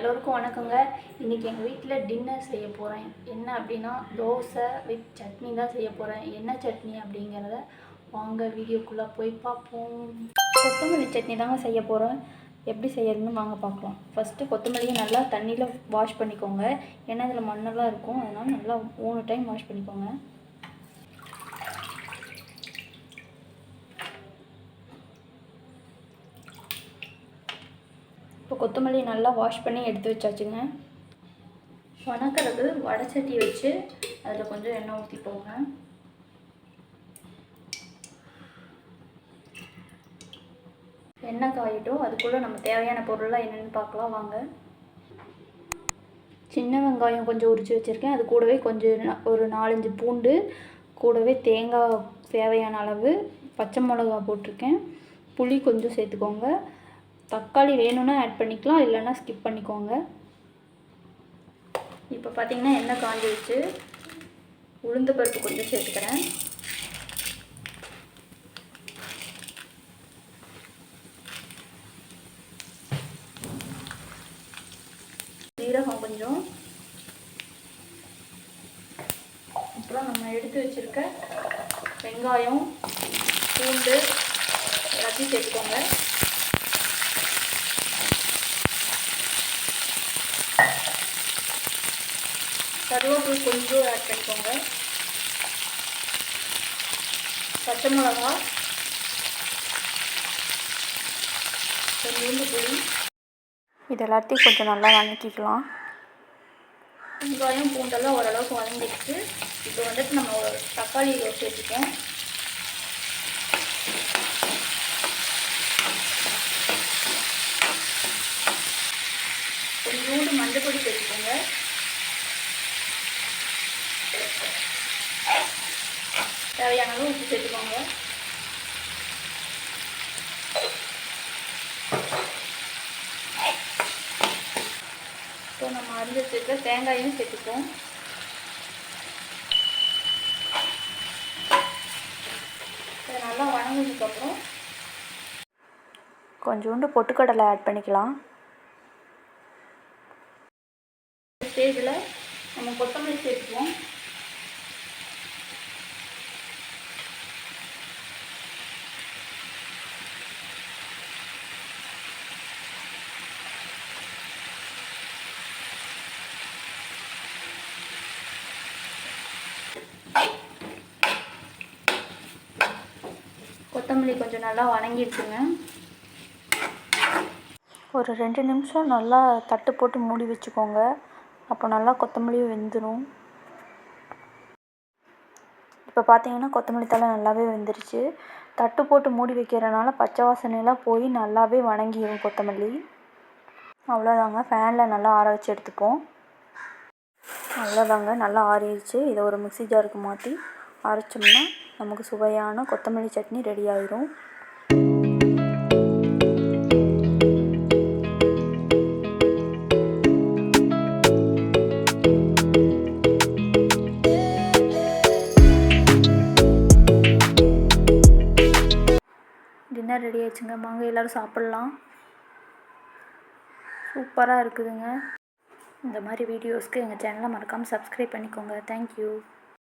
எல்லோருக்கும் வணக்கங்க. இன்றைக்கி எங்கள் வீட்டில் டின்னர் செய்ய போகிறேன் என்ன அப்படின்னா தோசை வித் சட்னி தான் செய்ய போகிறேன் என்ன சட்னி அப்படிங்கிறத வாங்க வீடியோக்குள்ளே போய் பார்ப்போம். கொத்தமல்லி சட்னி தாங்க செய்ய போகிறேன் எப்படி செய்யறதுன்னு வாங்க பார்க்கலாம். ஃபஸ்ட்டு கொத்தமல்லியை நல்லா தண்ணியில் வாஷ் பண்ணிக்கோங்க. ஏன்னா இதில் மண்ணெல்லாம் இருக்கும். அதனால் நல்லா மூணு டைம் வாஷ் பண்ணிக்கோங்க. இப்போ கொத்தமல்லி நல்லா வாஷ் பண்ணி எடுத்து வச்சாச்சுங்க. வணக்கிறது வடச்சட்டி வச்சு அதில் கொஞ்சம் எண்ணெய் ஊற்றிப்போங்க எண்ணெய் காயிட்டும். அதுக்குள்ளே நம்ம தேவையான பொருள்லாம் என்னென்னு பார்க்கலாம். வாங்க. சின்ன வெங்காயம் கொஞ்சம் உரித்து வச்சுருக்கேன். அது கூடவே கொஞ்சம் ஒரு நாலஞ்சு பூண்டு கூடவே தேங்காய் தேவையான அளவு பச்சை மிளகா போட்டிருக்கேன். புளி கொஞ்சம் சேர்த்துக்கோங்க. தக்காளி வேணும்னா ஆட் பண்ணிக்கலாம் இல்லைன்னா ஸ்கிப் பண்ணிக்கோங்க. இப்போ பார்த்தீங்கன்னா எண்ணெய் காஞ்சிருச்சு உளுந்து பருப்பு கொஞ்சம் சேர்த்துக்கிறேன். சீரகம் கொஞ்சம். அப்புறம் நம்ம எடுத்து வச்சுருக்க வெங்காயம் பூண்டு எல்லாத்தையும் சேர்த்துக்கோங்க. கருவேப்பிலை கொஞ்சம் ஆட் பண்ணிக்கோங்க. பச்சை மிளகா கொஞ்சோண்டு புளி இது எல்லாத்தையும் கொஞ்சம் நல்லா வதக்கிக்கலாம். வெங்காயம் பூண்டெல்லாம் ஓரளவுக்கு வதங்கிடுச்சு. இப்போ வந்துட்டு நம்ம ஒரு தக்காளி சேர்த்துக்கோம் கொஞ்சோண்டு மஞ்சள் பொடி சேர்த்துக்கோங்க. தேவையான அளவு உப்பு சேர்த்துக்கோங்க. இப்போ நம்ம அரிஞ்சு வச்சிருக்க தேங்காயும் சேர்த்துப்போம். இது நல்லா வணங்கினதுக்கப்புறம் கொஞ்சோண்டு பொட்டுக்கடலை ஆட் பண்ணிக்கலாம். ஸ்டேஜில் நம்ம கொத்தமல்லி சேர்த்துக்குவோம் கொத்தமல்லி கொஞ்சம் நல்லா வணங்கிடுச்சுங்க. ஒரு ரெண்டு நிமிஷம் நல்லா தட்டு போட்டு மூடி வச்சுக்கோங்க. அப்போ நல்லா கொத்தமல்லியும் வெந்துடும் இப்போ பார்த்தீங்கன்னா கொத்தமல்லி தழை நல்லாவே வெந்துருச்சு. தட்டு போட்டு மூடி வைக்கிறனால பச்சை வாசனையெல்லாம் போய் நல்லாவே வணங்கிடும் கொத்தமல்லி. அவ்வளோதாங்க. ஃபேனில் நல்லா ஆற வச்சு எடுத்துப்போம். அவ்வளோதாங்க. நல்லா ஆறிடுச்சு. இதை ஒரு மிக்சி ஜாருக்கு மாற்றி அரைச்சோம்னா நமக்கு சுவையான கொத்தமல்லி சட்னி ரெடி ஆயிரும். டின்னர் ரெடி ஆயிடுச்சுங்க. வாங்க எல்லோரும் சாப்பிட்லாம். சூப்பராக இருக்குதுங்க. இந்த மாதிரி வீடியோஸ்க்கு எங்கள் சேனலை மறக்காமல் சப்ஸ்கிரைப் பண்ணிக்கோங்க. தேங்க்யூ